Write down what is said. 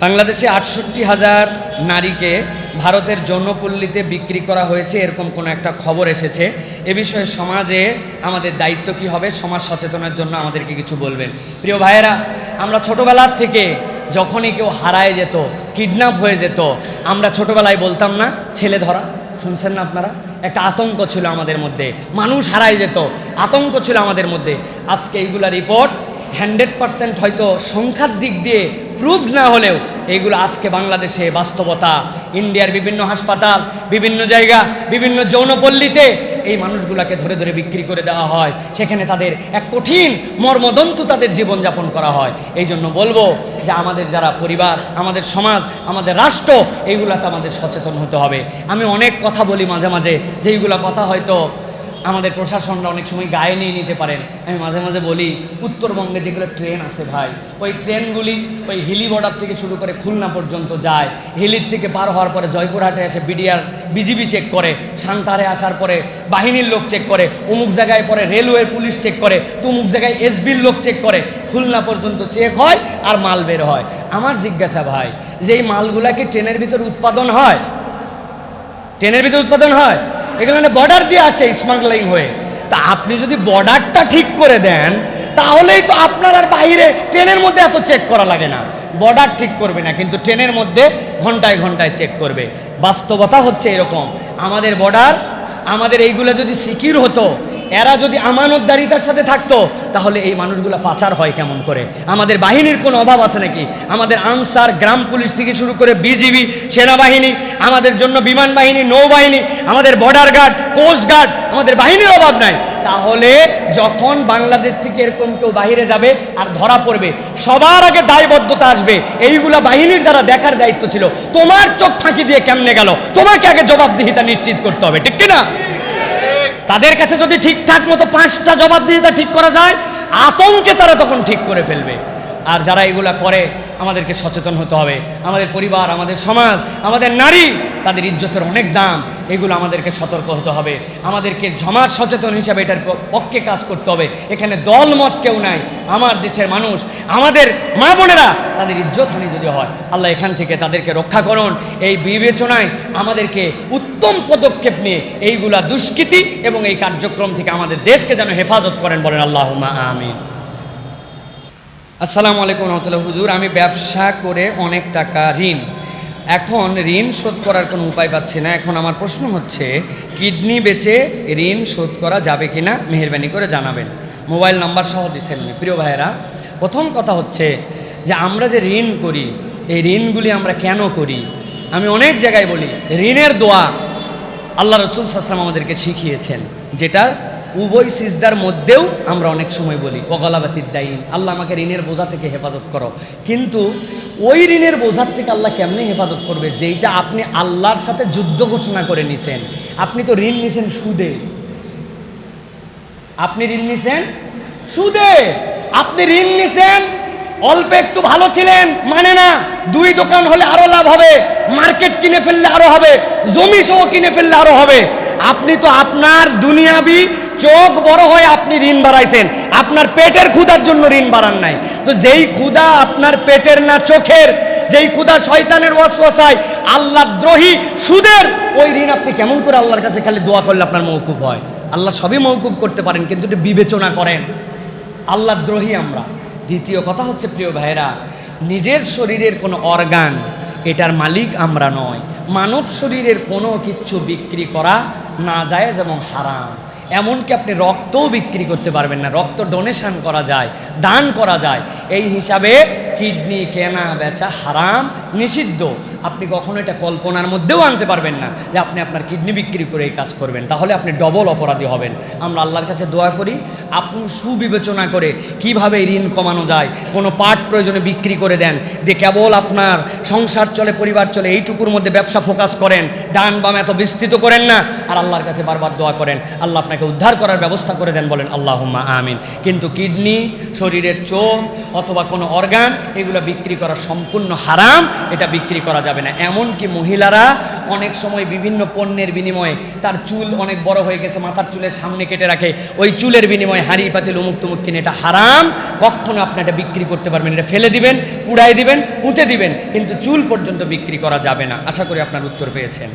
বাংলাদেশে আটষট্টি হাজার নারীকে ভারতের যৌনপল্লীতে বিক্রি করা হয়েছে, এরকম কোনো একটা খবর এসেছে। এ বিষয়ে সমাজে আমাদের দায়িত্ব কি হবে, সমাজ সচেতনের জন্য আমাদেরকে কিছু বলবেন। প্রিয় ভাইয়েরা, আমরা ছোটবেলার থেকে যখনই কেউ হারায় যেত, কিডন্যাপ হয়ে যেত, আমরা ছোটবেলায় বলতাম না, ছেলে ধরা। শুনছেন না আপনারা? একটা আতঙ্ক ছিল আমাদের মধ্যে। মানুষ হারায় যেত, আতঙ্ক ছিল আমাদের মধ্যে। আজকে এইগুলা রিপোর্ট হান্ড্রেড পার্সেন্ট হয়তো সংখ্যার দিক দিয়ে প্রুভ না হলেও এইগুলো আজকে বাংলাদেশে বাস্তবতা, ইন্ডিয়ার বিভিন্ন হাসপাতাল, বিভিন্ন জায়গা, বিভিন্ন যৌনপল্লীতে এই মানুষগুলাকে ধরে ধরে বিক্রি করে দেওয়া হয়। সেখানে তাদের এক কঠিন মর্মদন্ত তাদের জীবনযাপন করা হয়। এই জন্য বলব যে আমাদের যারা পরিবার, আমাদের সমাজ, আমাদের রাষ্ট্র, এইগুলাতে আমাদের সচেতন হতে হবে। আমি অনেক কথা বলি মাঝে মাঝে যে এইগুলা কথা হয়তো আমাদের প্রশাসনরা অনেক সময় গায়ে নিয়ে নিতে পারেন। আমি মাঝে মাঝে বলি, উত্তরবঙ্গে যেগুলো ট্রেন আছে ভাই, ওই ট্রেনগুলি ওই হিলি বর্ডার থেকে শুরু করে খুলনা পর্যন্ত যায়। হিলির থেকে পার হওয়ার পরে জয়পুরহাটে এসে বিডিআর, বিজিবি চেক করে সান্তারে আসার পরে বাহিনীর লোক চেক করে, অমুক জায়গায় পরে রেলওয়ে পুলিশ চেক করে, তুমুক জায়গায় এসবির লোক চেক করে, খুলনা পর্যন্ত চেক হয় আর মাল বের হয়। আমার জিজ্ঞাসা ভাই, যে এই মালগুলা কি ট্রেনের ভিতর উৎপাদন হয়? ট্রেনের ভিতর উৎপাদন হয়? এখানে বর্ডার দিয়ে আসে স্মাগলিং হয়ে। তা আপনি যদি বর্ডারটা ঠিক করে দেন, তাহলেই তো আপনার আর বাইরে ট্রেনের মধ্যে এত চেক করা লাগে না। বর্ডার ঠিক করবে না, কিন্তু ট্রেনের মধ্যে ঘন্টায় ঘন্টায় চেক করবে। বাস্তবতা হচ্ছে এরকম। আমাদের বর্ডার আমাদের এইগুলো যদি সিকিউর হতো এরা যদি আমানতদারিতার সাথে থাকতো, তাহলে এই মানুষগুলো পাচার হয় কেমন করে? আমাদের বাহিনীর কোনো অভাব আছে নাকি? আমাদের আনসার গ্রাম পুলিশ থেকে শুরু করে বিজিবি, সেনাবাহিনী, আমাদের জন্য বিমান বাহিনী, নৌবাহিনী, আমাদের বর্ডার গার্ড কোস্ট গার্ড আমাদের বাহিনীর অভাব নাই। তাহলে যখন বাংলাদেশ থেকে এরকম কেউ বাহিরে যাবে, আর ধরা পড়বে, সবার আগে দায়বদ্ধতা আসবে। এইগুলা বাহিনীর যারা দেখার দায়িত্ব ছিল, তোমার চোখ ফাঁকি দিয়ে কেমনে গেল? তোমাকে আগে জবাবদিহিতা নিশ্চিত করতে হবে, ঠিক কিনা? তাদের কাছে যদি ঠিকঠাক মতো পাঁচটা জবাব দিয়ে তা ঠিক করা যায়, আতঙ্কে তারা তখন ঠিক করে ফেলবে। আর যারা এগুলা করে, আমাদেরকে সচেতন হতে হবে। আমাদের পরিবার, আমাদের সমাজ, আমাদের নারী, তাদের ইজ্জতের অনেক দাম, এগুলো আমাদেরকে সতর্ক হতে হবে। আমাদেরকে সমাজ সচেতন হিসাবে এটার পক্ষে কাজ করতে হবে। এখানে দল মত কেউ নাই, আমার দেশের মানুষ, আমাদের মা বোনেরা, তাদের ইজ্জত হানি যদি হয়, আল্লাহ এখান থেকে তাদেরকে রক্ষা করুন। এই বিবেচনায় আমাদেরকে উত্তম পদক্ষেপ নিয়ে এইগুলা দুষ্কৃতি এবং এই কার্যক্রম থেকে আমাদের দেশকে যেন হেফাজত করেন বলেন আল্লাহ আমিন। আসসালামু আলাইকুম রহমতুল্লাহ। হুজুর, আমি ব্যবসা করে অনেক টাকা ঋণ। এখন ঋণ শোধ করার কোনো উপায় পাচ্ছি না। এখন আমার প্রশ্ন হচ্ছে, কিডনি বেচে ঋণ শোধ করা যাবে কি না মেহরবানি করে জানাবেন। মোবাইল নাম্বার সহ দিচ্ছেন। প্রিয় ভাইয়েরা, প্রথম কথা হচ্ছে যে আমরা যে ঋণ করি, এই ঋণগুলি আমরা কেন করি? আমি অনেক জায়গায় বলি, ঋণের দোয়া আল্লাহ রসুল সাসলাম আমাদেরকে শিখিয়েছেন, যেটা উভয় সিজদার মধ্যেও আমরা অনেক সময় বলি, ওগলাবাতির দায়ী আল্লাহ আমাকে ঋণের বোঝা থেকে হেফাজত করো। কিন্তু ওই ঋণের বোঝার থেকে আল্লাহ কেমনে হেফাজত করবে? যেইটা আপনি আল্লাহর সাথে যুদ্ধ ঘোষণা করে নিছেন। আপনি তো ঋণ নিছেন সুদে। আপনি ঋণ নিছেন সুদে। আপনি ঋণ নিছেন, অল্প একটু ভালো ছিলেন মানে না, দুই দোকান হলে আরও লাভ হবে, মার্কেট কিনে ফেললে আরও হবে, জমি সহ কিনে ফেললে আরও হবে। আপনি তো আপনার দুনিয়াবি চোখ বড় হয়ে আপনি ঋণ বাড়াইছেন। আপনার পেটের ক্ষুধার জন্য ঋণ বাড়ান নাই। তো যেই ক্ষুধা আপনার পেটের না চোখের, যেই ক্ষুধা শয়তানের ওয়াসওয়াসায় আল্লাহ দ্রোহী সুদের, ওই ঋণ আপনি কেমন করে আল্লাহর কাছে খালি দোয়া করলে আপনার মৌকুব হয়? আল্লাহ সবই মৌকুব করতে পারেন, কিন্তু একটু বিবেচনা করেন। আল্লাহ দ্রোহী আমরা। দ্বিতীয় কথা হচ্ছে, প্রিয় ভাইরা নিজের শরীরের কোনো অর্গান, এটার মালিক আমরা নয়। মানব শরীরের কোনো কিচ্ছু বিক্রি করা না যায় যেমন হারাম। এমনকি আপনি রক্তও বিক্রি করতে পারবেন না। রক্ত ডোনেশন করা যায়, দান করা যায়। এই হিসাবে কিডনি, কেনা, বেচা হারাম, নিষিদ্ধ। আপনি কখনো এটা কল্পনার মধ্যেও আনতে পারবেন না যে আপনি আপনার কিডনি বিক্রি করে এই কাজ করবেন। তাহলে আপনি ডবল অপরাধী হবেন। আমরা আল্লাহর কাছে দোয়া করি আপনি সুবিবেচনা করে কীভাবে ঋণ কমানো যায়, কোনো পার্ট প্রয়োজনে বিক্রি করে দেন। যে কেবল আপনার সংসার চলে, পরিবার চলে, এইটুকুর মধ্যে ব্যবসা ফোকাস করেন। ডান বাম এত বিস্তৃত করেন না। আর আল্লাহর কাছে বারবার দোয়া করেন। আল্লাহ আপনাকে উদ্ধার করার ব্যবস্থা করে দেন বলেন আল্লাহ আমিন। কিন্তু কিডনি, শরীরের চোখ অথবা কোনো অর্গান, এগুলো বিক্রি করা সম্পূর্ণ হারাম, এটা বিক্রি করা যাবে না। এমনকি মহিলারা অনেক সময় বিভিন্ন পণ্যের বিনিময়ে তার চুল অনেক বড় হয়ে গেছে, মাথার চুলের সামনে কেটে রাখে। ওই চুলের বিনিময়ে হাড়ি পাতিল উমুক তুমুক কিনে, এটা হারাম। কখনো আপনি এটা বিক্রি করতে পারবেন, এটা ফেলে দিবেন পুড়াই দিবেন, পুঁতে দিবেন, কিন্তু চুল পর্যন্ত বিক্রি করা যাবে না। আশা করি আপনার উত্তর পেয়েছেন।